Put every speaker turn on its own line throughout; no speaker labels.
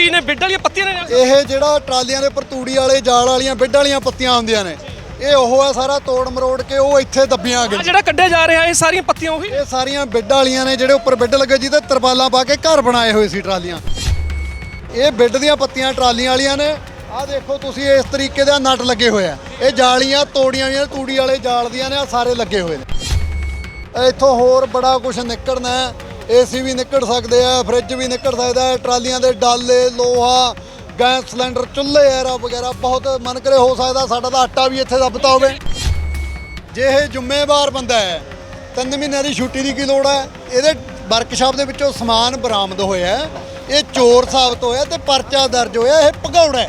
ਕੀ ਨੇ? ਬਿੱਡ ਵਾਲੀਆਂ ਪੱਤੀਆਂ ਨੇ
ਇਹ ਜਿਹੜਾ ਟਰਾਲੀਆਂ ਦੇ ਉੱਪਰ ਤੂੜੀ ਵਾਲੇ ਜਾਲ ਵਾਲੀਆਂ ਬਿੱਡ ਵਾਲੀਆਂ ਪੱਤੀਆਂ ਹੁੰਦੀਆਂ ਨੇ। ਇਹ ਉਹ ਆ ਸਾਰਾ ਤੋੜ ਮਰੋੜ ਕੇ ਉਹ ਇੱਥੇ ਦੱਬੀਆਂ
ਆ
ਗਈਆਂ
ਜਿਹੜਾ ਕੱਢਿਆ ਜਾ ਰਿਹਾ ਇਹ ਸਾਰੀਆਂ ਪੱਤੀਆਂ ਉਹੀ?
ਇਹ ਸਾਰੀਆਂ ਬਿੱਡ ਵਾਲੀਆਂ ਨੇ ਜਿਹੜੇ ਉੱਪਰ ਬਿੱਡ ਲੱਗੇ ਜਿਹਦੇ ਤਰਪਾਲਾਂ ਪਾ ਕੇ ਘਰ ਬਣਾਏ ਹੋਏ ਸੀ ਟਰਾਲੀਆਂ। ਇਹ ਬਿੱਡ ਦੀਆਂ ਪੱਤੀਆਂ ਟਰਾਲੀਆਂ ਵਾਲੀਆਂ ਨੇ। ਆਹ ਦੇਖੋ ਤੁਸੀਂ ਇਸ ਤਰੀਕੇ ਦਾ ਨਟ ਲੱਗੇ ਹੋਏ ਆ। ਇਹ ਜਾਲੀਆਂ ਤੋੜੀਆਂ ਹੋਈਆਂ ਤੂੜੀ ਵਾਲੇ ਜਾਲ ਦੀਆਂ ਨੇ ਆ ਸਾਰੇ ਲੱਗੇ ਹੋਏ ਨੇ। ਇੱਥੋਂ ਹੋਰ ਬੜਾ ਕੁਝ ਨਿਕਲਣਾ ਹੈ। ਏਸੀ ਵੀ ਨਿਕਲ ਸਕਦੇ ਆ, ਫ੍ਰਿਜ ਵੀ ਨਿਕਲ ਸਕਦਾ ਹੈ, ਟਰਾਲੀਆਂ ਦੇ ਡਾਲੇ, ਲੋਹਾ, ਗੈਸ ਸਿਲੰਡਰ, ਚੁੱਲ੍ਹੇ, ਐਰਾ ਵਗੈਰਾ ਬਹੁਤ ਮਨ ਕਰੇ ਹੋ ਸਕਦਾ, ਸਾਡਾ ਤਾਂ ਆਟਾ ਵੀ ਇੱਥੇ ਦੱਬਤਾ ਹੋਵੇ। ਜੇ ਇਹ ਜ਼ਿੰਮੇਵਾਰ ਬੰਦਾ ਹੈ, ਤਿੰਨ ਮਹੀਨਿਆਂ ਦੀ ਛੁੱਟੀ ਦੀ ਕੀ ਲੋੜ ਹੈ? ਇਹਦੇ ਵਰਕਸ਼ਾਪ ਦੇ ਵਿੱਚੋਂ ਸਮਾਨ ਬਰਾਮਦ ਹੋਇਆ ਇਹ ਚੋਰ ਸਾਬਤ ਹੋਇਆ ਤੇ ਪਰਚਾ ਦਰਜ ਹੋਇਆ, ਇਹ ਭਗੌੜਾ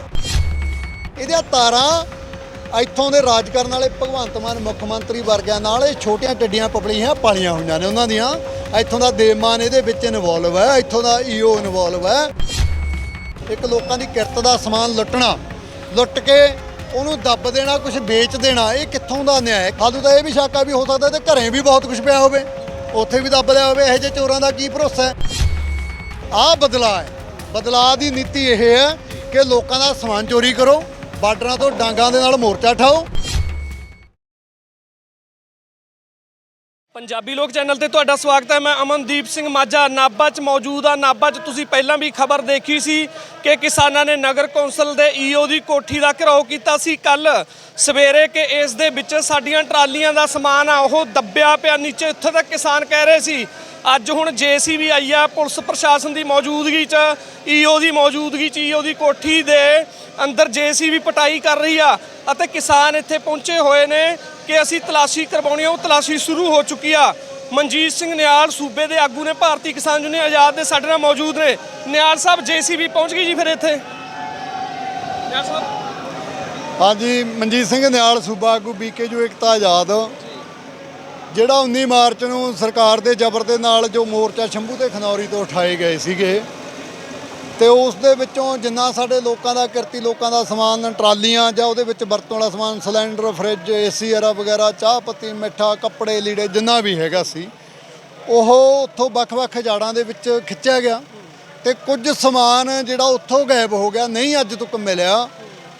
ਇਹਦੀਆਂ ਤਾਰਾਂ ਇੱਥੋਂ ਦੇ ਰਾਜ ਕਰਨ ਵਾਲੇ ਭਗਵੰਤ ਮਾਨ ਮੁੱਖ ਮੰਤਰੀ ਵਰਗਿਆਂ ਨਾਲ ਇਹ ਛੋਟੀਆਂ ਟੱਡੀਆਂ ਪਪਲੀਆਂ ਪਾਲੀਆਂ ਹੋਈਆਂ ਨੇ ਉਹਨਾਂ ਦੀਆਂ। ਇੱਥੋਂ ਦਾ ਦੇਵਮਾਨ ਇਹਦੇ ਵਿੱਚ ਇਨਵੋਲਵ ਹੈ, ਇੱਥੋਂ ਦਾ ਈਓ ਇਨਵੋਲਵ ਹੈ। ਇੱਕ ਲੋਕਾਂ ਦੀ ਕਿਰਤ ਦਾ ਸਮਾਨ ਲੁੱਟਣਾ, ਲੁੱਟ ਕੇ ਉਹਨੂੰ ਦੱਬ ਦੇਣਾ ਕੁਝ ਵੇਚ ਦੇਣਾ, ਇਹ ਕਿੱਥੋਂ ਦਾ ਨਿਆਂ ਹੈ? ਖਾਲੂ ਤਾਂ ਇਹ ਵੀ ਸ਼ੱਕਾ ਵੀ ਹੋ ਸਕਦਾ ਤੇ ਘਰੇ ਵੀ ਬਹੁਤ ਕੁਝ ਪਿਆ ਹੋਵੇ। ਉੱਥੇ ਵੀ ਦੱਬ ਲਿਆ ਹੋਵੇ, ਇਹੋ ਜਿਹੇ ਚੋਰਾਂ ਦਾ ਕੀ ਭਰੋਸਾ ਹੈ? ਆਹ ਬਦਲਾਅ ਹੈ। ਬਦਲਾਅ ਦੀ ਨੀਤੀ ਇਹ ਹੈ ਕਿ ਲੋਕਾਂ ਦਾ ਸਮਾਨ ਚੋਰੀ ਕਰੋ ਬਾਰਡਰਾਂ ਤੋਂ ਡਾਂਗਾਂ ਦੇ ਨਾਲ ਮੋਰਚਾ ਠਾਓ।
ਪੰਜਾਬੀ ਲੋਕ ਚੈਨਲ ਤੇ ਤੁਹਾਡਾ ਸਵਾਗਤ ਹੈ। ਮੈਂ ਅਮਨਦੀਪ ਸਿੰਘ ਮਾਝਾ। ਨਾਭਾ 'ਚ ਮੌਜੂਦ ਆ। ਨਾਭਾ 'ਚ ਤੁਸੀਂ ਪਹਿਲਾਂ ਵੀ ਖਬਰ ਦੇਖੀ ਸੀ ਕਿ ਕਿਸਾਨਾਂ ਨੇ ਨਗਰ ਕੌਂਸਲ ਦੇ ਈਓ ਦੀ ਕੋਠੀ ਦਾ ਘਿਰਾਓ ਕੀਤਾ ਸੀ। ਕੱਲ ਸਵੇਰੇ ਕਿ ਇਸ ਦੇ ਵਿੱਚ ਸਾਡੀਆਂ ਟਰਾਲੀਆਂ ਦਾ ਸਮਾਨ ਆ, ਉਹ ਦੱਬਿਆ ਪਿਆ। ਨੀਚੇ ਉੱਥੇ ਤੱਕ ਕਿਸਾਨ ਕਹਿ ਰਹੇ ਸੀ, ਅੱਜ ਹੁਣ ਜੇਸੀਬੀ ਆਈ ਆ, ਪੁਲਿਸ ਪ੍ਰਸ਼ਾਸਨ ਦੀ ਮੌਜੂਦਗੀ 'ਚ ਈਓ ਦੀ ਮੌਜੂਦਗੀ 'ਚ ਈਓ ਦੀ ਕੋਠੀ ਦੇ ਅੰਦਰ ਜੇਸੀਬੀ ਪਟਾਈ ਕਰ ਰਹੀ ਆ ਅਤੇ ਕਿਸਾਨ ਇੱਥੇ ਪਹੁੰਚੇ ਹੋਏ ਨੇ। ਕਿ ਅਸੀਂ ਤਲਾਸ਼ੀ ਕਰਵਾਉਣੀ ਆ, ਉਹ ਤਲਾਸ਼ੀ ਸ਼ੁਰੂ ਹੋ ਚੁੱਕੀ ਆ। ਮਨਜੀਤ ਸਿੰਘ ਨਿਆਲ ਸੂਬੇ ਦੇ ਆਗੂ ਨੇ ਭਾਰਤੀ ਕਿਸਾਨ ਯੂਨੀਅਨ ਆਜ਼ਾਦ ਦੇ ਸਾਡੇ ਨਾਲ ਮੌਜੂਦ ਨੇ। ਨਿਆਲ ਸਾਹਿਬ, ਜੇਸੀਬੀ ਪਹੁੰਚ ਗਈ ਜੀ ਫਿਰ ਇੱਥੇ। ਨਿਆਲ ਸਾਹਿਬ।
ਹਾਂਜੀ, ਮਨਜੀਤ ਸਿੰਘ ਨਿਆਲ ਸੂਬਾ ਆਗੂ ਬੀਕੇਯੂ ਇਕਤਾ ਆਜ਼ਾਦ। ਜਿਹੜਾ 19 ਮਾਰਚ ਨੂੰ ਸਰਕਾਰ ਦੇ ਜ਼ਬਰ ਦੇ ਨਾਲ ਜੋ ਮੋਰਚਾ ਸ਼ੰਭੂ ਤੇ ਖਨੌਰੀ ਤੋਂ ਉਠਾਏ ਗਏ ਸੀਗੇ ਤੇ ਉਸ ਦੇ ਵਿੱਚੋਂ ਜਿੰਨਾ ਸਾਡੇ ਲੋਕਾਂ ਦਾ ਕਿਰਤੀ, ਲੋਕਾਂ ਦਾ ਸਮਾਨ, ਟਰਾਲੀਆਂ ਜਾਂ ਉਹਦੇ ਵਿੱਚ ਵਰਤੋਂ ਵਾਲਾ ਸਮਾਨ, ਸਿਲੰਡਰ, ਫ੍ਰਿਜ ਏਸੀ ਅਰਾ ਵਗੈਰਾ, ਚਾਹ ਪੱਤੀ, ਮਿੱਠਾ, ਕੱਪੜੇ, ਲੀੜੇ, ਜਿੰਨਾ ਵੀ ਹੈਗਾ ਸੀ, ਉਹ ਉੱਥੋਂ ਵੱਖ-ਵੱਖ ਜਾੜਾਂ ਦੇ ਵਿੱਚ ਖਿੱਚਿਆ ਗਿਆ ਤੇ ਕੁਝ ਸਮਾਨ ਜਿਹੜਾ ਉੱਥੋਂ ਗਾਇਬ ਹੋ ਗਿਆ, ਨਹੀਂ ਅੱਜ ਤੱਕ ਮਿਲਿਆ,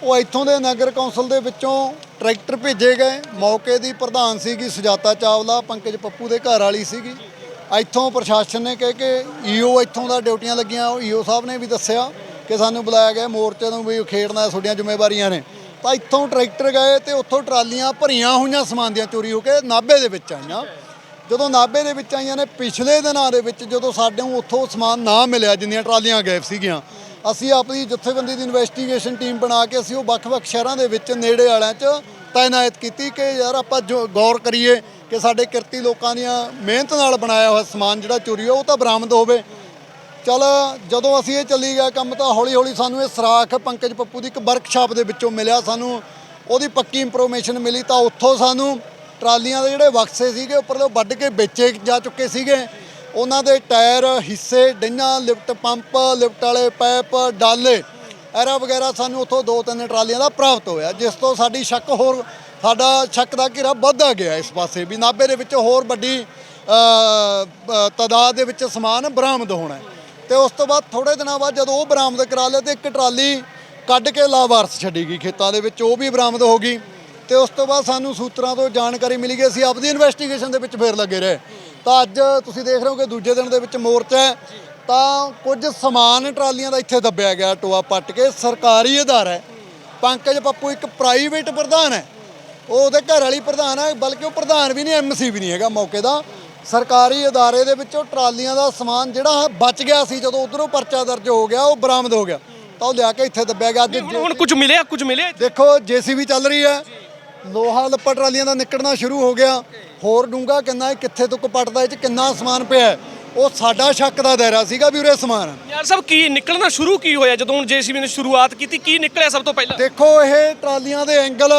ਉਹ ਇੱਥੋਂ ਦੇ ਨਗਰ ਕੌਂਸਲ ਦੇ ਵਿੱਚੋਂ ਟਰੈਕਟਰ ਭੇਜੇ ਗਏ। ਮੌਕੇ ਦੀ ਪ੍ਰਧਾਨ ਸੀਗੀ ਸੁਜਾਤਾ ਚਾਵਲਾ, ਪੰਕਜ ਪੱਪੂ ਦੇ ਘਰ ਵਾਲੀ ਸੀਗੀ। ਇੱਥੋਂ ਪ੍ਰਸ਼ਾਸਨ ਨੇ ਕਹਿ ਕੇ ਈਓ ਇੱਥੋਂ ਦਾ ਡਿਊਟੀਆਂ ਲੱਗੀਆਂ, ਉਹ ਈਓ ਸਾਹਿਬ ਨੇ ਵੀ ਦੱਸਿਆ ਕਿ ਸਾਨੂੰ ਬੁਲਾਇਆ ਗਿਆ ਮੋਰਚੇ ਨੂੰ ਵੀ ਖੇਡਣਾ ਤੁਹਾਡੀਆਂ ਜ਼ਿੰਮੇਵਾਰੀਆਂ ਨੇ। ਤਾਂ ਇੱਥੋਂ ਟਰੈਕਟਰ ਗਏ ਤੇ ਉੱਥੋਂ ਟਰਾਲੀਆਂ ਭਰੀਆਂ ਹੋਈਆਂ ਸਮਾਨ ਦੀਆਂ ਚੋਰੀ ਹੋ ਕੇ ਨਾਭੇ ਦੇ ਵਿੱਚ ਆਈਆਂ। ਜਦੋਂ ਨਾਭੇ ਦੇ ਵਿੱਚ ਆਈਆਂ ਨੇ, ਪਿਛਲੇ ਦਿਨਾਂ ਦੇ ਵਿੱਚ ਜਦੋਂ ਸਾਡੇ ਨੂੰ ਉੱਥੋਂ ਸਮਾਨ ਨਾ ਮਿਲਿਆ, ਜਿੰਨੀਆਂ ਟਰਾਲੀਆਂ ਗਾਇਬ ਸੀਗੀਆਂ, ਅਸੀਂ ਆਪਣੀ ਜਥੇਬੰਦੀ ਦੀ ਇਨਵੈਸਟੀਗੇਸ਼ਨ ਟੀਮ ਬਣਾ ਕੇ ਅਸੀਂ ਉਹ ਵੱਖ-ਵੱਖ ਸ਼ਹਿਰਾਂ ਦੇ ਵਿੱਚ ਨੇੜੇ ਵਾਲਿਆਂ 'ਚ ਤਾਇਨਾਤ ਕੀਤੀ ਕਿ ਯਾਰ ਆਪਾਂ ਜੋ ਗੌਰ ਕਰੀਏ ਕਿ ਸਾਡੇ ਕਿਰਤੀ ਲੋਕਾਂ ਦੀਆਂ ਮਿਹਨਤ ਨਾਲ ਬਣਾਇਆ ਹੋਇਆ ਸਮਾਨ ਜਿਹੜਾ ਚੋਰੀ ਹੋ ਉਹ ਤਾਂ ਬਰਾਮਦ ਹੋਵੇ। ਚਲ ਜਦੋਂ ਅਸੀਂ ਇਹ ਚੱਲੀ ਗਿਆ ਕੰਮ ਤਾਂ ਹੌਲੀ ਹੌਲੀ ਸਾਨੂੰ ਇਹ ਸਰਾਖ ਪੰਕਜ ਪੱਪੂ ਦੀ ਇੱਕ ਵਰਕਸ਼ਾਪ ਦੇ ਵਿੱਚੋਂ ਮਿਲਿਆ ਸਾਨੂੰ। ਉਹਦੀ ਪੱਕੀ ਇਨਫੋਰਮੇਸ਼ਨ ਮਿਲੀ ਤਾਂ ਉੱਥੋਂ ਸਾਨੂੰ ਟਰਾਲੀਆਂ ਦੇ ਜਿਹੜੇ ਬਕਸੇ ਸੀਗੇ ਉੱਪਰੋਂ ਵੱਢ ਕੇ ਵੇਚੇ ਜਾ ਚੁੱਕੇ ਸੀਗੇ। ਉਹਨਾਂ ਦੇ ਟਾਇਰ, ਹਿੱਸੇ ਡੰਨਾ ਲਿਫਟ ਪੰਪ, ਲਿਫਟ ਵਾਲੇ ਪਾਈਪ, ਡਾਲੇ, ਐਰਾ ਵਗੈਰਾ ਸਾਨੂੰ ਉੱਥੋਂ ਦੋ ਤਿੰਨ ਟਰਾਲੀਆਂ ਦਾ ਪ੍ਰਾਪਤ ਹੋਇਆ, ਜਿਸ ਤੋਂ ਸਾਡੀ ਸ਼ੱਕ ਹੋਰ ਸਾਡਾ ਸ਼ੱਕ ਦਾ ਘੇਰਾ ਵੱਧਦਾ ਗਿਆ ਇਸ ਪਾਸੇ ਵੀ ਨਾਭੇ ਦੇ ਵਿੱਚ ਹੋਰ ਵੱਡੀ ਅ, ਤਾਦਾਦ ਦੇ ਵਿੱਚ ਸਮਾਨ ਬਰਾਮਦ ਹੋਣਾ ਹੈ। ਤੇ ਉਸ ਤੋਂ ਬਾਅਦ ਥੋੜੇ ਦਿਨਾਂ ਬਾਅਦ ਜਦੋਂ ਉਹ ਬਰਾਮਦ ਕਰਾ ਲਿਆ ਤੇ ਇੱਕ ਟਰਾਲੀ ਕੱਢ ਕੇ ਲਾਵਾਰਸ ਛੱਡੀ ਗਈ ਖੇਤਾਂ ਦੇ ਵਿੱਚ ਉਹ ਵੀ ਬਰਾਮਦ ਹੋ ਗਈ। ਤੇ ਉਸ ਤੋਂ ਬਾਅਦ ਸਾਨੂੰ ਸੂਤਰਾਂ ਤੋਂ ਜਾਣਕਾਰੀ ਮਿਲੀ ਗਈ ਅਸੀਂ ਆਪਦੀ ਇਨਵੈਸਟੀਗੇਸ਼ਨ ਦੇ ਵਿੱਚ ਫੇਰ ਲੱਗੇ ਰਹੇ। ਤਾਂ ਅੱਜ ਤੁਸੀਂ ਦੇਖ ਰਹੇ ਹੋ ਕਿ ਦੂਜੇ ਦਿਨ ਦੇ ਵਿੱਚ ਮੋਰਚਾ ਤਾਂ ਕੁਝ ਸਮਾਨ ਟਰਾਲੀਆਂ ਦਾ ਇੱਥੇ ਦੱਬਿਆ ਗਿਆ ਟੋਆ ਪੱਟ ਕੇ ਸਰਕਾਰੀ ਅਦਾਰਾ ਹੈ। ਪੰਕਜ ਪੱਪੂ ਇੱਕ ਪ੍ਰਾਈਵੇਟ ਪ੍ਰਧਾਨ ਹੈ। ਉਹ ਉਹਦੇ ਘਰ ਵਾਲੀ ਪ੍ਰਧਾਨ ਹੈ ਬਲਕਿ ਉਹ ਪ੍ਰਧਾਨ ਵੀ ਨਹੀਂ ਐਮਸੀ ਵੀ ਨਹੀਂ ਹੈਗਾ ਮੌਕੇ ਦਾ। ਸਰਕਾਰੀ ਅਦਾਰੇ ਦੇ ਵਿੱਚੋਂ ਟਰਾਲੀਆਂ ਦਾ ਸਮਾਨ ਜਿਹੜਾ ਬਚ ਗਿਆ ਸੀ ਜਦੋਂ ਉਧਰੋਂ ਪਰਚਾ ਦਰਜ ਹੋ ਗਿਆ ਉਹ ਬਰਾਮਦ ਹੋ ਗਿਆ। ਤਾਂ ਉਹ ਲਿਆ ਕੇ ਇੱਥੇ ਦੱਬਿਆ ਗਿਆ। ਅੱਜ
ਹੁਣ ਕੁਝ ਮਿਲਿਆ ਕੁਝ ਮਿਲਿਆ?
ਦੇਖੋ ਜੀਸੀਬੀ ਚੱਲ ਰਹੀ ਹੈ। ਲੋਹਾ ਲੱਪਾ ਟਰਾਲੀਆਂ ਦਾ ਨਿਕਲਣਾ ਸ਼ੁਰੂ ਹੋ ਗਿਆ। ਹੋਰ ਡੂੰਗਾ ਕਿੰਨਾ ਕਿੱਥੇ ਤੋਂ ਪਟਦਾ ਇਹ ਚ ਕਿੰਨਾ ਸਮਾਨ ਪਿਆ ਉਹ ਸਾਡਾ ਸ਼ੱਕ ਦਾ ਦਾਇਰਾ ਸੀਗਾ ਵੀ ਉਰੇ ਸਮਾਨ।
ਯਾਰ ਸਾਹਿਬ ਕੀ ਨਿਕਲਣਾ ਸ਼ੁਰੂ ਕੀ ਹੋਇਆ ਜਦੋਂ ਹੁਣ ਜੇਸੀਬੀ ਨੇ ਸ਼ੁਰੂਆਤ ਕੀਤੀ? ਕੀ ਨਿਕਲਿਆ ਸਭ ਤੋਂ ਪਹਿਲਾਂ?
ਦੇਖੋ ਇਹ ਟਰਾਲੀਆਂ ਦੇ ਐਂਗਲ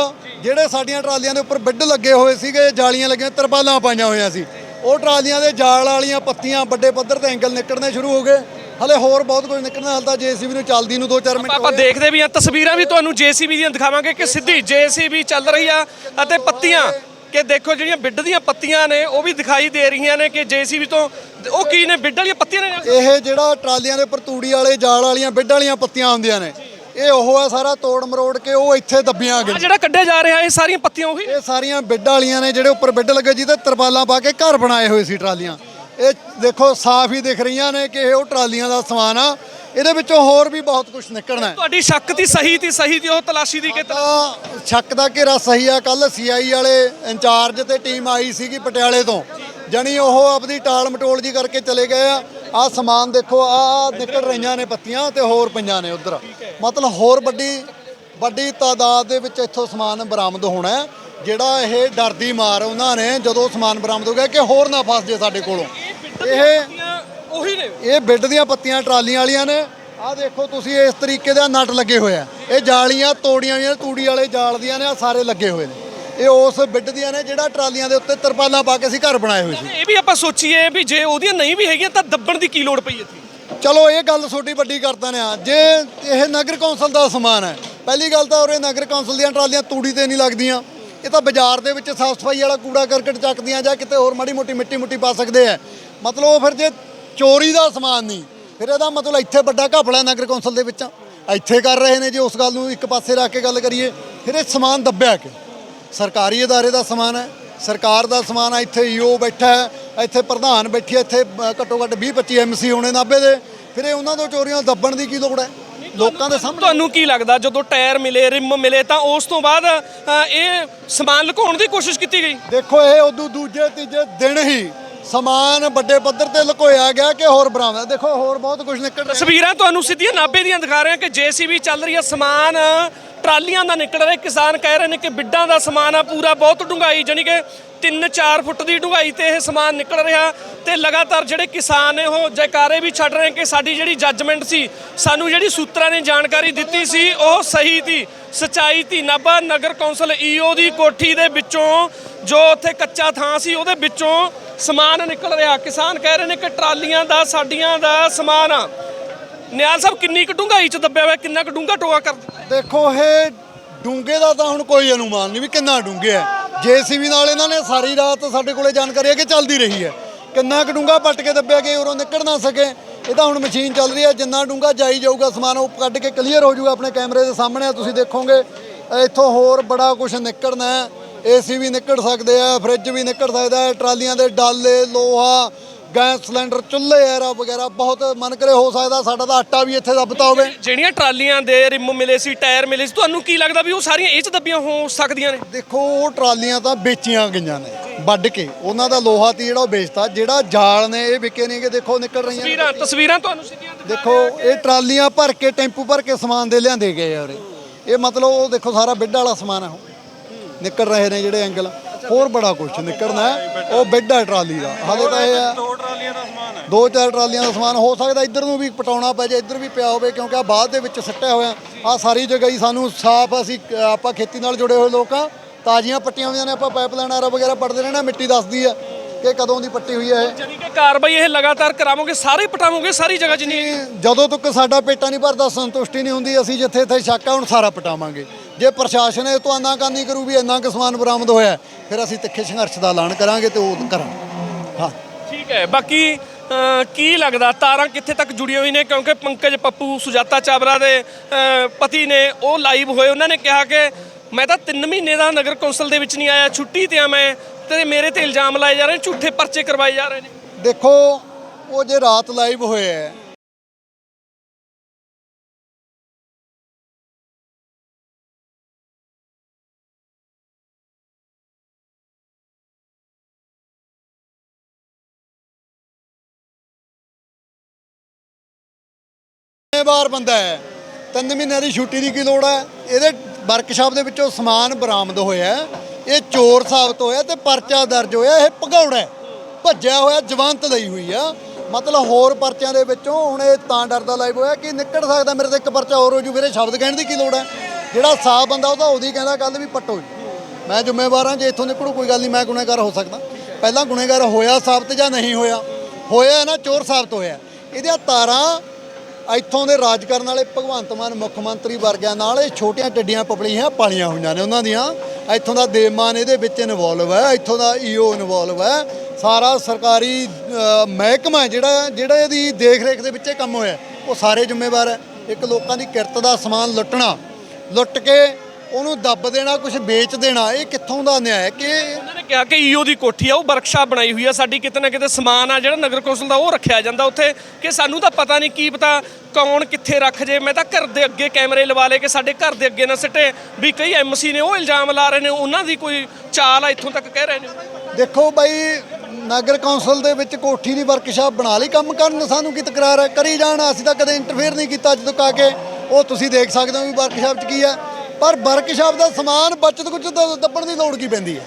ਜਿਹੜੇ ਸਾਡੀਆਂ ਟਰਾਲੀਆਂ ਦੇ ਉੱਪਰ ਬਿੱਡ ਲੱਗੇ ਹੋਏ ਸੀਗੇ ਜਾਲੀਆਂ ਲੱਗੀਆਂ ਤਰਪਾਲਾਂ ਪਾਈਆਂ ਹੋਈਆਂ ਸੀ। ਉਹ ਟਰਾਲੀਆਂ ਦੇ ਜਾਲ ਵਾਲੀਆਂ ਪੱਤੀਆਂ ਵੱਡੇ ਪੱਧਰ ਤੇ ਐਂਗਲ ਨਿਕਲਣੇ ਸ਼ੁਰੂ ਹੋ ਗਏ। ਹਲੇ ਹੋਰ ਬਹੁਤ ਕੁਝ ਨਿਕਲਣਾ ਹਾਲ ਤਾਂ ਜੀਸੀਬੀ ਨੂੰ ਚੱਲਦੀ ਨੂੰ 2-4 ਮਿੰਟ
ਆਪਾਂ
ਹੋਏ।
ਦੇਖਦੇ ਵੀ ਆ ਤਸਵੀਰਾਂ ਵੀ ਤੁਹਾਨੂੰ ਜੇਸੀਬੀ ਦੀਆਂ ਦਿਖਾਵਾਂਗੇ ਕਿ ਸਿੱਧੀ ਜੇਸੀਬੀ ਚੱਲ ਰਹੀ ਆ ਅਤੇ ਪੱਤੀਆਂ ਕਿ ਦੇਖੋ ਜਿਹੜੀਆਂ ਬਿੱਡ ਦੀਆਂ ਪੱਤੀਆਂ ਨੇ ਉਹ ਵੀ ਦਿਖਾਈ ਦੇ ਰਹੀਆਂ ਨੇ ਕਿ ਜੀਸੀਬੀ ਤੋਂ ਉਹ ਕੀ ਨੇ ਬਿੱਡ ਵਾਲੀਆਂ ਪੱਤੀਆਂ ਨੇ
ਇਹ ਜਿਹੜਾ ਟਰਾਲੀਆਂ ਦੇ ਉੱਪਰ ਤੂੜੀ ਵਾਲੇ ਜਾਲ ਵਾਲੀਆਂ ਬਿੱਡ ਵਾਲੀਆਂ ਪੱਤੀਆਂ ਹੁੰਦੀਆਂ ਨੇ। ਇਹ ਉਹ ਆ ਸਾਰਾ ਤੋੜ ਮਰੋੜ ਕੇ ਉਹ ਇੱਥੇ ਦੱਬੀਆਂ ਗਈਆਂ।
ਜਿਹੜਾ ਕੱਢਿਆ ਜਾ ਰਿਹਾ ਇਹ ਸਾਰੀਆਂ ਪੱਤੀਆਂ ਉਹੀ?
ਇਹ ਸਾਰੀਆਂ ਬਿੱਡ ਵਾਲੀਆਂ ਨੇ ਜਿਹੜੇ ਉੱਪਰ ਬਿੱਡ ਲੱਗੇ ਜਿਹਦੇ ਤਰਪਾਲਾਂ ਪਾ ਕੇ ਘਰ ਬਣਾਏ ਹੋਏ ਸੀ ਟਰਾਲੀਆਂ। ਇਹ ਦੇਖੋ ਸਾਫ਼ ਹੀ ਦਿਖ ਰਹੀਆਂ ਨੇ ਕਿ ਇਹ ਉਹ ਟਰਾਲੀਆਂ ਦਾ ਸਮਾਨ ਆ। ਇਹਦੇ ਵਿੱਚੋਂ ਹੋਰ ਵੀ ਬਹੁਤ ਕੁਝ ਨਿਕਲਣਾ ਹੈ।
ਤੁਹਾਡੀ ਸ਼ੱਕ ਤੀ ਸਹੀ ਤੀ ਸਹੀ ਤੀ ਉਹ ਤਲਾਸ਼ੀ ਦੀ ਕਿ
ਤਾਂ ਸ਼ੱਕ ਦਾ ਘੇਰਾ ਸਹੀ ਆ। ਕੱਲ ਸੀਆਈ ਵਾਲੇ ਇੰਚਾਰਜ ਤੇ ਟੀਮ ਆਈ ਸੀਗੀ ਪਟਿਆਲੇ ਤੋਂ। ਜਣੀ ਉਹ ਆਪਦੀ ਟਾਲ ਮਟੋਲ ਜੀ ਕਰਕੇ ਚਲੇ ਗਏ ਆ। ਆ ਸਮਾਨ ਦੇਖੋ ਆ ਨਿਕਲ ਰਹੀਆਂ ਨੇ ਪੱਤੀਆਂ ਤੇ ਹੋਰ ਪਈਆਂ ਨੇ ਉਧਰ। ਮਤਲਬ ਹੋਰ ਵੱਡੀ ਵੱਡੀ ਤਾਦਾਦ ਦੇ ਵਿੱਚ ਇੱਥੋਂ ਸਮਾਨ ਬਰਾਮਦ ਹੋਣਾ ਹੈ ਜਿਹੜਾ ਇਹ ਡਰਦੀ ਮਾਰ ਉਹਨਾਂ ਨੇ ਜਦੋਂ ਸਮਾਨ ਬਰਾਮਦ ਹੋ ਗਿਆ ਕਿ ਹੋਰ ਨਾ ਫਸ ਜੇ ਸਾਡੇ ਕੋਲੋਂ। ਇਹ
ਉਹੀ ਨੇ।
ਇਹ ਬਿੱਡ ਦੀਆਂ ਪੱਤੀਆਂ ਟਰਾਲੀਆਂ ਵਾਲੀਆਂ ਨੇ। ਆਹ ਦੇਖੋ ਤੁਸੀਂ ਇਸ ਤਰੀਕੇ ਦਾ ਨਟ ਲੱਗੇ ਹੋਏ ਆ। ਇਹ ਜਾਲੀਆਂ ਤੋੜੀਆਂ ਹੋਈਆਂ ਤੂੜੀ ਵਾਲੇ ਜਾਲ ਦੀਆਂ ਨੇ ਆ ਸਾਰੇ ਲੱਗੇ ਹੋਏ ਨੇ। ਇਹ ਉਸ ਬਿੱਡ ਦੀਆਂ ਨੇ ਜਿਹੜਾ ਟਰਾਲੀਆਂ ਦੇ ਉੱਤੇ ਤਰਪਾਲਾਂ ਪਾ ਕੇ ਅਸੀਂ ਘਰ ਬਣਾਏ ਹੋਏ ਸੀ।
ਇਹ ਵੀ ਆਪਾਂ ਸੋਚੀਏ ਵੀ ਜੇ ਉਹਦੀਆਂ ਨਹੀਂ ਵੀ ਹੈਗੀਆਂ ਤਾਂ ਦੱਬਣ ਦੀ ਕੀ ਲੋੜ ਪਈ ਇੱਥੇ?
ਚਲੋ ਇਹ ਗੱਲ ਛੋਟੀ ਵੱਡੀ ਕਰਤਾ ਨੇ ਆ। ਜੇ ਇਹ ਨਗਰ ਕੌਂਸਲ ਦਾ ਸਮਾਨ ਹੈ ਪਹਿਲੀ ਗੱਲ ਤਾਂ ਉਰੇ ਨਗਰ ਕੌਂਸਲ ਦੀਆਂ ਟਰਾਲੀਆਂ ਤੂੜੀ ਤੇ ਨਹੀਂ ਲੱਗਦੀਆਂ। ਇਹ ਤਾਂ ਬਾਜ਼ਾਰ ਦੇ ਵਿੱਚ ਸਾਫ਼ ਸਫ਼ਾਈ ਵਾਲਾ ਕੂੜਾ ਕਰਕਟ ਚੱਕਦੀਆਂ ਜਾਂ ਕਿਤੇ ਹੋਰ ਮਾੜੀ ਮੋਟੀ ਮਿੱਟੀ ਮੁੱਟੀ ਪਾ ਸਕਦੇ ਆ। ਮਤਲਬ ਉਹ ਫਿਰ ਜੇ ਚੋਰੀ ਦਾ ਸਮਾਨ ਨਹੀਂ। ਫਿਰ ਇਹਦਾ ਮਤਲਬ ਇੱਥੇ ਵੱਡਾ ਘਪਲਾ ਨਗਰ ਕੌਂਸਲ ਦੇ ਵਿੱਚ। ਇੱਥੇ ਕਰ ਰਹੇ ਨੇ ਜੇ ਉਸ ਗੱਲ ਨੂੰ ਇੱਕ ਪਾਸੇ ਰੱਖ ਕੇ ਗੱਲ ਕਰੀਏ ਫਿਰ ਇਹ ਸਮਾਨ ਦੱਬਿਆ ਕਿ ਸਰਕਾਰੀ ਅਦਾਰੇ ਦਾ ਸਮਾਨ ਹੈ ਸਰਕਾਰ ਦਾ ਸਮਾਨ ਹੈ ਇੱਥੇ ਈਓ ਬੈਠਾ ਹੈ ਇੱਥੇ ਪ੍ਰਧਾਨ ਬੈਠੀ ਹੈ ਇੱਥੇ ਘੱਟੋ ਘੱਟ 20 25 ਐਮਸੀ ਹੋਣੇ ਨਾਭੇ ਦੇ। ਫਿਰ ਇਹ ਉਹਨਾਂ ਤੋਂ ਚੋਰੀਆਂ ਦੱਬਣ ਦੀ ਕੀ ਲੋੜ ਹੈ? ਲੋਕਾਂ ਦੇ ਸਾਹਮਣੇ
ਤੁਹਾਨੂੰ ਕੀ ਲੱਗਦਾ ਜਦੋਂ ਟਾਇਰ ਮਿਲੇ ਰਿਮ ਮਿਲੇ ਤਾਂ ਉਸ ਤੋਂ ਬਾਅਦ ਇਹ ਸਮਾਨ ਲੁਕਾਉਣ ਦੀ ਕੋਸ਼ਿਸ਼ ਕੀਤੀ ਗਈ?
ਦੇਖੋ ਇਹ ਉਦੋਂ ਦੂਜੇ ਤੀਜੇ ਦਿਨ ਹੀ ਸਮਾਨ ਵੱਡੇ ਪੱਧਰ ਤੇ ਲੁਕੋਇਆ ਗਿਆ ਕਿ ਹੋਰ ਬਰਾਮਦ ਦੇਖੋ, ਹੋਰ ਬਹੁਤ ਕੁਝ ਨਿਕਲ ਰਿਹਾ।
ਤਸਵੀਰਾਂ ਤੁਹਾਨੂੰ ਸਿੱਧੀਆਂ ਨਾਭੇ ਦੀਆਂ ਦਿਖਾ ਰਹੇ ਹਾਂ ਕਿ ਜੀਸੀਬੀ ਚੱਲ ਰਹੀ ਹੈ। ਸਮਾਨ ਟਰਾਲੀਆਂ ਦਾ ਨਿਕਲ ਰਿਹਾ। ਕਿਸਾਨ ਕਹਿ ਰਹੇ ਨੇ ਕਿ ਬਿੱਡਾਂ ਦਾ ਸਮਾਨ ਆ ਪੂਰਾ, ਬਹੁਤ ਡੂੰਘਾਈ ਜਾਨੀ ਕਿ 3-4 ਫੁੱਟ ਦੀ ਡੂੰਘਾਈ ਤੇ ਇਹ ਸਮਾਨ ਨਿਕਲ ਰਿਹਾ ਤੇ ਲਗਾਤਾਰ ਜਿਹੜੇ ਕਿਸਾਨ ਨੇ ਉਹ ਜੈਕਾਰੇ ਵੀ ਛੱਡ ਰਹੇ ਕਿ ਸਾਡੀ ਜਿਹੜੀ ਜੱਜਮੈਂਟ ਸੀ, ਸਾਨੂੰ ਜਿਹੜੀ ਸੂਤਰਾਂ ਨੇ ਜਾਣਕਾਰੀ ਦਿੱਤੀ ਸੀ, ਉਹ ਸਹੀ ਸੀ। ਸਚਾਈ ਸੀ ਨਾਭਾ ਨਗਰ ਕੌਂਸਲ ਈਓ ਦੀ ਕੋਠੀ ਦੇ ਵਿੱਚੋਂ ਜੋ ਉੱਥੇ ਕੱਚਾ ਥਾਂ ਸੀ, ਉਹਦੇ ਵਿੱਚੋਂ ਸਮਾਨ ਨਿਕਲ ਰਿਹਾ। ਕਿਸਾਨ ਕਹਿ ਰਹੇ ਨੇ ਕਿ ਟਰਾਲੀਆਂ ਦਾ, ਸਾਡੀਆਂ ਦਾ ਸਮਾਨ ਆ। ਨਿਆਲ ਸਾਹਿਬ, ਕਿੰਨੀ ਕੁ ਡੂੰਘਾਈ ਚ ਦੱਬਿਆ ਹੋਇਆ, ਕਿੰਨਾ ਕੁ ਡੂੰਘਾ ਟੋਆ ਕਰ ਦਿੱਤਾ?
ਦੇਖੋ, ਇਹ ਡੂੰਗੇ ਦਾ ਤਾਂ ਹੁਣ ਕੋਈ ਅਨੁਮਾਨ ਨਹੀਂ ਵੀ ਕਿੰਨਾ ਡੂੰਗੇ ਹੈ। ਜੇਸੀਬੀ ਨਾਲ ਇਹਨਾਂ ਨੇ ਸਾਰੀ ਰਾਤ ਸਾਡੇ ਕੋਲੇ ਜਾਣਕਾਰੀ ਹੈ ਕਿ ਚੱਲਦੀ ਰਹੀ ਹੈ। ਕਿੰਨਾ ਕੁ ਡੂੰਗਾ ਪੱਟ ਕੇ ਦੱਬਿਆ ਕਿ ਉਰੋਂ ਨਿਕਲ ਨਾ ਸਕੇ। ਇਹ ਤਾਂ ਹੁਣ ਮਸ਼ੀਨ ਚੱਲ ਰਹੀ ਹੈ, ਜਿੰਨਾ ਡੂੰਗਾ ਜਾਈ ਜਾਊਗਾ, ਸਮਾਨ ਉਹ ਕੱਢ ਕੇ ਕਲੀਅਰ ਹੋ ਜਾਊਗਾ ਆਪਣੇ ਕੈਮਰੇ ਦੇ ਸਾਹਮਣੇ। ਤੁਸੀਂ ਦੇਖੋਗੇ, ਇੱਥੋਂ ਹੋਰ ਬੜਾ ਕੁਝ ਨਿਕਲਣਾ ਹੈ। ਏਸੀ ਵੀ ਨਿਕਲ ਸਕਦੇ ਆ ਫ੍ਰਿਜ ਵੀ ਨਿਕਲ ਸਕਦਾ ਹੈ, ਟਰਾਲੀਆਂ ਦੇ ਡਾਲੇ, ਲੋਹਾ ਗੈਸ ਸਿਲੰਡਰ ਚੁੱਲ੍ਹੇ ਐਰਾ ਵਗੈਰਾ ਬਹੁਤ ਮਨ ਕਰੇ ਹੋ ਸਕਦਾ ਸਾਡਾ ਤਾਂ ਆਟਾ ਵੀ ਇੱਥੇ ਦੱਬਤਾ ਹੋਵੇ।
ਜਿਹੜੀਆਂ ਟਰਾਲੀਆਂ ਦੇ ਰਿਮ ਮਿਲੇ ਸੀ ਟਾਇਰ ਮਿਲੇ ਸੀ ਤੁਹਾਨੂੰ ਕੀ ਲੱਗਦਾ ਵੀ ਉਹ ਸਾਰੀਆਂ ਇਹ ਚ ਦੱਬੀਆਂ ਹੋ ਸਕਦੀਆਂ ਨੇ?
ਦੇਖੋ ਉਹ ਟਰਾਲੀਆਂ ਤਾਂ ਵੇਚੀਆਂ ਗਈਆਂ ਨੇ ਵੱਢ ਕੇ। ਉਹਨਾਂ ਦਾ ਲੋਹਾ ਤੀ ਜਿਹੜਾ ਉਹ ਵੇਚਤਾ ਜਿਹੜਾ ਜਾਲ ਨੇ ਇਹ ਵਿਕੇ ਨਹੀਂ ਕਿ ਦੇਖੋ ਨਿਕਲ ਰਹੀਆਂ ਨੇ।
ਤਸਵੀਰਾਂ ਤਸਵੀਰਾਂ ਤੁਹਾਨੂੰ ਸਿੱਧੀਆਂ ਦਿਖਾ
ਦੇਖੋ ਇਹ ਟਰਾਲੀਆਂ ਭਰ ਕੇ ਟੈਂਪੂ ਭਰ ਕੇ ਸਮਾਨ ਦੇ ਲਿਆਂਦੇ ਗਏ ਆ ਉਰੇ। ਇਹ ਮਤਲਬ ਉਹ ਦੇਖੋ ਸਾਰਾ ਬਿੱਡ ਵਾਲਾ ਸਮਾਨ ਆ ਉਹ। ਨਿਕਲ ਰਹੇ ਨੇ ਜਿਹੜੇ ਐਂਗਲ। ਹੋਰ ਬੜਾ ਕੁਝ ਨਿਕਲਣਾ ਹੈ। ਉਹ ਬਿੱਡ ਆ ਟਰਾਲੀ ਦਾ। ਹਾਲੇ ਤਾਂ ਇਹ ਆ
ਦੋ ਟਰਾਲੀਆਂ ਦਾ ਸਮਾਨ ਹੈ।
ਦੋ ਚਾਰ ਟਰਾਲੀਆਂ ਦਾ ਸਮਾਨ ਹੋ ਸਕਦਾ ਇੱਧਰ ਨੂੰ ਵੀ ਪਟਾਉਣਾ ਪੈ ਜਾਏ ਇੱਧਰ ਵੀ ਪਿਆ ਹੋਵੇ ਕਿਉਂਕਿ ਆ ਬਾਅਦ ਦੇ ਵਿੱਚ ਸੱਟਿਆ ਹੋਇਆ। ਆ ਸਾਰੀ ਜਗ੍ਹਾ ਹੀ ਸਾਨੂੰ ਸਾਫ਼ ਅਸੀਂ ਆਪਾਂ ਖੇਤੀ ਨਾਲ ਜੁੜੇ ਹੋਏ ਲੋਕ ਆ ਤਾਜ਼ੀਆਂ ਪੱਟੀਆਂ ਹੋਈਆਂ ਨੇ ਆਪਾਂ ਪਾਈਪਲਾਈਨ ਆਰਾ ਵਗੈਰਾ ਪੱਟਦੇ ਰਹਿਣਾ ਮਿੱਟੀ ਦੱਸਦੀ ਆ ਕਿ ਕਦੋਂ ਦੀ ਪੱਟੀ ਹੋਈ ਹੈ ਇਹ।
ਜਾਨੀ ਕਿ ਕਾਰਵਾਈ ਇਹ ਲਗਾਤਾਰ ਕਰਾਵਾਂਗੇ ਸਾਰੇ ਪਟਾਵਾਂਗੇ ਸਾਰੀ ਜਗ੍ਹਾ ਜਿੰਨੀ
ਜਦੋਂ ਤੱਕ ਸਾਡਾ ਪੇਟਾ ਨਹੀਂ ਭਰਦਾ ਸੰਤੁਸ਼ਟੀ ਨਹੀਂ ਹੁੰਦੀ ਅਸੀਂ ਜਿੱਥੇ ਇੱਥੇ ਸ਼ੱਕ ਆ ਹੁਣ ਸਾਰਾ ਪਟਾਵਾਂਗੇ। ਜੇ ਪ੍ਰਸ਼ਾਸਨ ਇਹ ਤੋਂ ਆਨਾਕਾਨੀ ਕਰੂ ਵੀ ਇੰਨਾ ਕੁ ਸਮਾਨ ਬਰਾਮਦ ਹੋਇਆ ਫਿਰ ਅਸੀਂ ਤਿੱਖੇ ਸੰਘਰਸ਼ ਦਾ ਐਲਾਨ ਕਰਾਂਗੇ ਤੇ ਉਹ ਕਰਾਂਗੇ। ਹਾਂ।
ਠੀਕ ਹੈ ਬਾਕੀ ਕੀ ਲੱਗਦਾ ਤਾਰਾਂ ਕਿੱਥੇ ਤੱਕ ਜੁੜੀਆਂ ਹੋਈਆਂ ਨੇ? ਕਿਉਂਕਿ ਪੰਕਜ ਪੱਪੂ ਸੁਜਾਤਾ ਚਾਵਲਾ ਦੇ ਪਤੀ ਨੇ ਉਹ ਲਾਈਵ ਹੋਏ। ਉਹਨਾਂ ਨੇ ਕਿਹਾ ਕਿ ਮੈਂ ਤਾਂ 3 ਮਹੀਨੇ ਦਾ ਨਗਰ ਕੌਂਸਲ ਦੇ ਵਿੱਚ ਨਹੀਂ ਆਇਆ ਛੁੱਟੀ ਤੇ ਆ ਮੈਂ ਤੇ ਮੇਰੇ ਤੇ ਇਲਜ਼ਾਮ ਲਾਏ ਜਾ ਰਹੇ ਨੇ ਝੂਠੇ ਪਰਚੇ ਕਰਵਾਏ ਜਾ ਰਹੇ ਨੇ।
ਦੇਖੋ ਉਹ ਜੇ ਰਾਤ ਲਾਈਵ ਹੋਇਆ ਜ਼ਿੰਮੇਵਾਰ ਬੰਦਾ ਹੈ। ਤਿੰਨ ਮਹੀਨਿਆਂ ਦੀ ਛੁੱਟੀ ਦੀ ਕੀ ਲੋੜ ਹੈ? ਇਹਦੇ ਵਰਕਸ਼ਾਪ ਦੇ ਵਿੱਚੋਂ ਸਮਾਨ ਬਰਾਮਦ ਹੋਇਆ ਇਹ ਚੋਰ ਸਾਬਤ ਹੋਇਆ ਤੇ ਪਰਚਾ ਦਰਜ ਹੋਇਆ। ਇਹ ਭਗੌੜਾ ਭੱਜਿਆ ਹੋਇਆ, ਜਵੰਤ ਲਈ ਹੋਈ ਆ। ਮਤਲਬ ਹੋਰ ਪਰਚਿਆਂ ਦੇ ਵਿੱਚੋਂ ਹੁਣ ਇਹ ਤਾਂ ਡਰਦਾ ਲਾਈਵ ਹੋਇਆ ਕਿ ਨਿਕਲ ਸਕਦਾ ਮੇਰੇ ਤੇ ਇੱਕ ਪਰਚਾ ਹੋਰ ਹੋ ਜੂ ਵੀਰੇ ਸ਼ਬਦ ਕਹਿਣ ਦੀ ਕੀ ਲੋੜ ਹੈ? ਜਿਹੜਾ ਸਾਫ਼ ਬੰਦਾ ਉਹ ਤਾਂ ਉਹਦੀ ਕਹਿੰਦਾ ਕੱਲ ਵੀ ਪੱਟੋ ਜੀ। ਮੈਂ ਜ਼ਿੰਮੇਵਾਰ ਹਾਂ ਜੇ ਇੱਥੋਂ ਨਿਕਲੂ, ਕੋਈ ਗੱਲ ਨਹੀਂ, ਮੈਂ ਗੁਨੇਗਾਰ ਹੋ ਸਕਦਾ। ਪਹਿਲਾਂ ਗੁਨੇਗਾਰ ਹੋਇਆ ਸਾਬਤ ਜਾਂ ਨਹੀਂ ਹੋਇਆ? ਹੋਇਆ ਨਾ, ਚੋਰ ਸਾਬਤ ਹੋਇਆ। ਇਹਦੀਆਂ ਤਾਰਾਂ ਇੱਥੋਂ ਦੇ ਰਾਜ ਕਰਨ ਵਾਲੇ ਭਗਵੰਤ ਮਾਨ ਮੁੱਖ ਮੰਤਰੀ ਵਰਗਿਆਂ ਨਾਲ ਇਹ ਛੋਟੀਆਂ ਟੱਡੀਆਂ ਪਪਲੀਆਂ ਪਾਲੀਆਂ ਹੋਈਆਂ ਨੇ ਉਹਨਾਂ ਦੀਆਂ। ਇੱਥੋਂ ਦਾ ਦੇਮਾਨ ਇਹਦੇ ਵਿੱਚ ਇਨਵੋਲਵ ਹੈ, ਇੱਥੋਂ ਦਾ ਈਓ ਇਨਵੋਲਵ ਹੈ। ਸਾਰਾ ਸਰਕਾਰੀ ਮਹਿਕਮਾ ਜਿਹੜਾ ਜਿਹੜਾ ਇਹਦੀ ਦੇਖ ਰੇਖ ਦੇ ਵਿੱਚ ਇਹ ਕੰਮ ਹੋਇਆ। ਉਹ ਸਾਰੇ ਜ਼ਿੰਮੇਵਾਰ ਹੈ। ਇੱਕ ਲੋਕਾਂ ਦੀ ਕਿਰਤ ਦਾ ਸਮਾਨ ਲੁੱਟਣਾ। ਲੁੱਟ ਕੇ ਉਹਨੂੰ ਦੱਬ ਦੇਣਾ ਕੁਝ ਵੇਚ ਦੇਣਾ ਇਹ ਕਿੱਥੋਂ ਦਾ ਨਿਆਂ ਹੈ ਕਿ
ਉਹਨਾਂ ਨੇ ਕਿਹਾ ਕਿ ਈਓ ਦੀ ਕੋਠੀ ਆ ਉਹ ਵਰਕਸ਼ਾਪ ਬਣਾਈ ਹੋਈ ਆ ਸਾਡੀ ਕਿਤੇ ਨਾ ਕਿਤੇ ਸਮਾਨ ਆ ਜਿਹੜਾ ਨਗਰ ਕੌਂਸਲ ਦਾ ਉਹ ਰੱਖਿਆ ਜਾਂਦਾ ਉੱਥੇ ਕਿ ਸਾਨੂੰ ਤਾਂ ਪਤਾ ਨਹੀਂ ਕੀ ਪਤਾ ਕੌਣ ਕਿੱਥੇ ਰੱਖ ਜੇ ਮੈਂ ਤਾਂ ਘਰ ਦੇ ਅੱਗੇ ਕੈਮਰੇ ਲਵਾ ਲਏ ਕਿ ਸਾਡੇ ਘਰ ਦੇ ਅੱਗੇ ਨਾ ਸਿੱਟੇ ਵੀ ਕਈ ਐਮਸੀ ਨੇ ਉਹ ਇਲਜ਼ਾਮ ਲਾ ਰਹੇ ਨੇ ਉਹਨਾਂ ਦੀ ਕੋਈ ਚਾਲ ਆ ਇੱਥੋਂ ਤੱਕ ਕਹਿ ਰਹੇ ਨੇ।
ਦੇਖੋ ਬਾਈ ਨਗਰ ਕੌਂਸਲ ਦੇ ਵਿੱਚ ਕੋਠੀ ਦੀ ਵਰਕਸ਼ਾਪ ਬਣਾ ਲਈ ਕੰਮ ਕਰਨ ਸਾਨੂੰ ਕੀ ਤਕਰਾਰ ਹੈ? ਕਰੀ ਜਾਣ ਅਸੀਂ ਤਾਂ ਕਦੇ ਇੰਟਰਫੇਅਰ ਨਹੀਂ ਕੀਤਾ ਅੱਜ ਤੱਕ ਆ ਕੇ ਉਹ ਤੁਸੀਂ ਦੇਖ ਸਕਦੇ ਹੋ ਵੀ ਵਰਕਸ਼ਾਪ 'ਚ ਕੀ ਹੈ ਪਰ ਵਰਕਸ਼ਾਪ ਦਾ ਸਮਾਨ ਬਚਤ ਕੁਝ ਦੱਬਣ ਦੀ ਲੋੜ ਕੀ ਪੈਂਦੀ ਹੈ?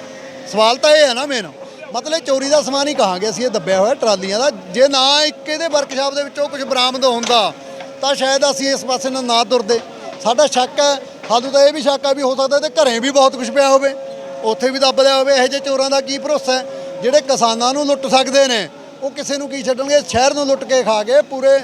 ਸਵਾਲ ਤਾਂ ਇਹ ਹੈ ਨਾ ਮੇਨ ਮਤਲਬ ਚੋਰੀ ਦਾ ਸਮਾਨ ਹੀ ਕਹਾਂਗੇ ਅਸੀਂ, ਇਹ ਦੱਬਿਆ ਹੋਇਆ ਟਰਾਲੀਆਂ ਦਾ। ਜੇ ਨਾ ਇੱਕ ਇਹਦੇ ਵਰਕਸ਼ਾਪ ਦੇ ਵਿੱਚੋਂ ਕੁਝ ਬਰਾਮਦ ਹੁੰਦਾ, ਤਾਂ ਸ਼ਾਇਦ ਅਸੀਂ ਇਸ ਪਾਸੇ ਨਾਲ ਨਾ ਤੁਰਦੇ। ਸਾਡਾ ਸ਼ੱਕ ਹੈ ਸਾਨੂੰ ਤਾਂ ਇਹ ਵੀ ਸ਼ੱਕ ਹੈ ਵੀ ਹੋ ਸਕਦਾ ਇਹਦੇ ਘਰੇ ਵੀ ਬਹੁਤ ਕੁਝ ਪਿਆ ਹੋਵੇ। ਉੱਥੇ ਵੀ ਦੱਬ ਲਿਆ ਹੋਵੇ, ਇਹੋ ਜਿਹੇ ਚੋਰਾਂ ਦਾ ਕੀ ਭਰੋਸਾ ਹੈ? ਜਿਹੜੇ ਕਿਸਾਨਾਂ ਨੂੰ ਲੁੱਟ ਸਕਦੇ ਨੇ, ਉਹ ਕਿਸੇ ਨੂੰ ਕੀ ਛੱਡਣਗੇ? ਸ਼ਹਿਰ ਨੂੰ ਲੁੱਟ ਕੇ ਖਾ ਗਏ, ਪੂਰੇ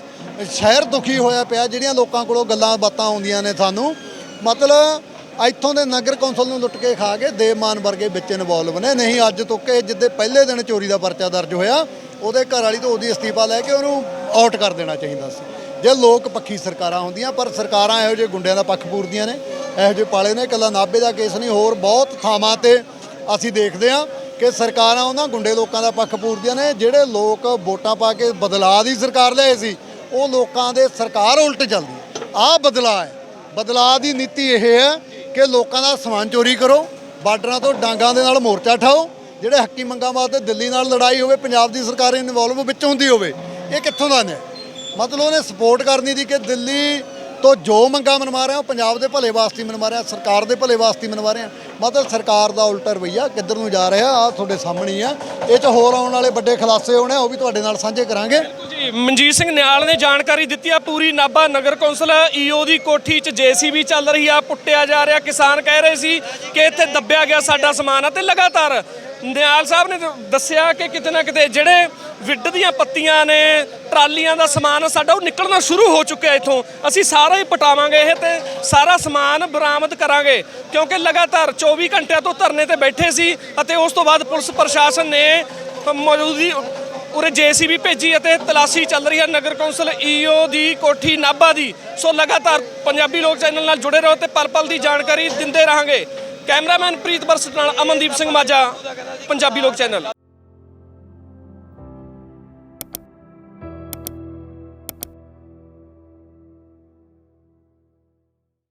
ਸ਼ਹਿਰ ਦੁਖੀ ਹੋਇਆ ਪਿਆ, ਜਿਹੜੀਆਂ ਲੋਕਾਂ ਕੋਲੋਂ ਗੱਲਾਂ ਬਾਤਾਂ ਆਉਂਦੀਆਂ ਨੇ ਸਾਨੂੰ। ਮਤਲਬ ਇੱਥੋਂ ਦੇ ਨਗਰ ਕੌਂਸਲ ਨੂੰ ਲੁੱਟ ਕੇ ਖਾ ਕੇ ਦੇਵਮਾਨ ਵਰਗੇ ਵਿੱਚ ਇਨਵੋਲਵ ਨੇ। ਨਹੀਂ, ਅੱਜ ਤੋਂ ਕਿ ਜਿੱਦੇ ਪਹਿਲੇ ਦਿਨ ਚੋਰੀ ਦਾ ਪਰਚਾ ਦਰਜ ਹੋਇਆ, ਉਹਦੇ ਘਰ ਵਾਲੀ ਤੋਂ ਉਹਦੀ ਅਸਤੀਫਾ ਲੈ ਕੇ ਉਹਨੂੰ ਆਊਟ ਕਰ ਦੇਣਾ ਚਾਹੀਦਾ ਸੀ। ਜੇ ਲੋਕ ਪੱਖੀ ਸਰਕਾਰਾਂ ਹੁੰਦੀਆਂ, ਪਰ ਸਰਕਾਰਾਂ ਇਹੋ ਜਿਹੇ ਗੁੰਡਿਆਂ ਦਾ ਪੱਖ ਪੂਰਦੀਆਂ ਨੇ, ਇਹੋ ਜਿਹੇ ਪਾਲੇ ਨੇ, ਇਕੱਲਾ ਨਾਭੇ ਦਾ ਕੇਸ ਨਹੀਂ, ਹੋਰ ਬਹੁਤ ਥਾਵਾਂ ਤੇ ਅਸੀਂ ਦੇਖਦੇ ਹਾਂ ਕਿ ਸਰਕਾਰਾਂ ਉਹਨਾਂ ਗੁੰਡੇ ਲੋਕਾਂ ਦਾ ਪੱਖ ਪੂਰਦੀਆਂ ਨੇ, ਜਿਹੜੇ ਲੋਕ ਵੋਟਾਂ ਪਾ ਕੇ ਬਦਲਾਅ ਦੀ ਸਰਕਾਰ ਲਿਆਏ ਸੀ, ਉਹ ਲੋਕਾਂ ਦੇ ਸਰਕਾਰ ਉਲਟ ਚੱਲਦੀ ਆਹ ਬਦਲਾਅ ਹੈ। ਬਦਲਾਅ ਦੀ ਨੀਤੀ ਇਹ ਹੈ ਕਿ ਲੋਕਾਂ ਦਾ ਸਮਾਨ ਚੋਰੀ ਕਰੋ, ਬਾਰਡਰਾਂ ਤੋਂ ਡਾਂਗਾਂ ਦੇ ਨਾਲ ਮੋਰਚਾ ਠਾਓ, ਜਿਹੜੇ ਹੱਕੀ ਮੰਗਾਂ ਵਾਸਤੇ ਦਿੱਲੀ ਨਾਲ ਲੜਾਈ ਹੋਵੇ, ਪੰਜਾਬ ਦੀ ਸਰਕਾਰ ਇਨਵੋਲਵ ਵਿੱਚ ਹੁੰਦੀ ਹੋਵੇ, ਇਹ ਕਿੱਥੋਂ ਦਾ ਨੇ ਮਤਲਬ ਉਹਨੇ ਸਪੋਰਟ ਕਰਨੀ ਦੀ ਕਿ ਦਿੱਲੀ ਤੋਂ ਜੋ ਮੰਗਾਂ ਮਨਵਾ ਰਹੇ ਆ ਉਹ ਪੰਜਾਬ ਦੇ ਭਲੇ ਵਾਸਤੇ ਮਨਵਾ ਰਹੇ ਆ ਸਰਕਾਰ ਦੇ ਭਲੇ ਵਾਸਤੇ ਮਨਵਾ ਰਹੇ ਆ ਮਤਲਬ ਸਰਕਾਰ ਦਾ ਉਲਟਾ ਰਵਈਆ ਕਿੱਧਰ ਨੂੰ ਜਾ ਰਿਹਾ ਆ ਤੁਹਾਡੇ ਸਾਹਮਣੇ ਆ। ਇਹ 'ਚ ਹੋਰ ਆਉਣ ਵਾਲੇ ਵੱਡੇ ਖੁਲਾਸੇ ਹੋਣੇ ਆ, ਉਹ ਵੀ ਤੁਹਾਡੇ ਨਾਲ ਸਾਂਝੇ ਕਰਾਂਗੇ।
ਜੀ, ਮਨਜੀਤ ਸਿੰਘ ਨਿਆਲ ਨੇ ਜਾਣਕਾਰੀ ਦਿੱਤੀ ਆ, ਪੂਰੀ ਨਾਭਾ ਨਗਰ ਕੌਂਸਲ ਈਓ ਦੀ ਕੋਠੀ 'ਚ ਜੀਸੀਬੀ ਚੱਲ ਰਹੀ ਆ, ਪੁੱਟਿਆ ਜਾ ਰਿਹਾ, ਕਿਸਾਨ ਕਹਿ ਰਹੇ ਸੀ ਕਿ ਇੱਥੇ ਦੱਬਿਆ ਗਿਆ ਸਾਡਾ ਸਮਾਨ ਆ ਤੇ ਲਗਾਤਾਰ ਨਿਆਲ ਸਾਹਿਬ ਨੇ ਦੱਸਿਆ ਕਿ ਕਿਤੇ ਨਾ ਕਿਤੇ ਜਿਹੜੇ ਵਿੱਡ ਦੀਆਂ ਪੱਤੀਆਂ ਨੇ, ਟਰਾਲੀਆਂ ਦਾ ਸਮਾਨ, ਸਾਡਾ ਉਹ ਨਿਕਲਣਾ ਸ਼ੁਰੂ ਹੋ ਚੁੱਕਿਆ ਇੱਥੋਂ। ਅਸੀਂ ਸਾਰਾ ਹੀ ਪਟਾਵਾਂਗੇ ਇਹ ਤੇ ਸਾਰਾ ਸਮਾਨ ਬਰਾਮਦ ਕਰਾਂਗੇ। ਕਿਉਂਕਿ ਲਗਾਤਾਰ 24 ਘੰਟਿਆਂ ਤੋਂ ਧਰਨੇ ਤੇ ਬੈਠੇ ਸੀ ਅਤੇ ਉਸ ਤੋਂ ਬਾਅਦ ਪੁਲਿਸ ਪ੍ਰਸ਼ਾਸਨ ਨੇ ਮੌਜੂਦੀ ਉਰੇ ਜੀਸੀਬੀ ਭੇਜੀ ਅਤੇ ਤਲਾਸ਼ੀ ਚੱਲ ਰਹੀ ਹੈ ਨਗਰ ਕੌਂਸਲ ਈਓ ਦੀ ਕੋਠੀ ਨਾਭਾ ਦੀ। ਸੋ ਲਗਾਤਾਰ ਪੰਜਾਬੀ ਲੋਕ ਚੈਨਲ ਨਾਲ ਜੁੜੇ ਰਹੋ ਤੇ ਪਲ ਪਲ ਦੀ ਜਾਣਕਾਰੀ ਦਿੰਦੇ ਰਹਾਂਗੇ। ਕੈਮਰਾਮੈਨ ਪ੍ਰੀਤ ਬਰਸਟ ਨਾਲ ਅਮਨਦੀਪ ਸਿੰਘ ਮਾਝਾ ਪੰਜਾਬੀ ਲੋਕ ਚੈਨਲ।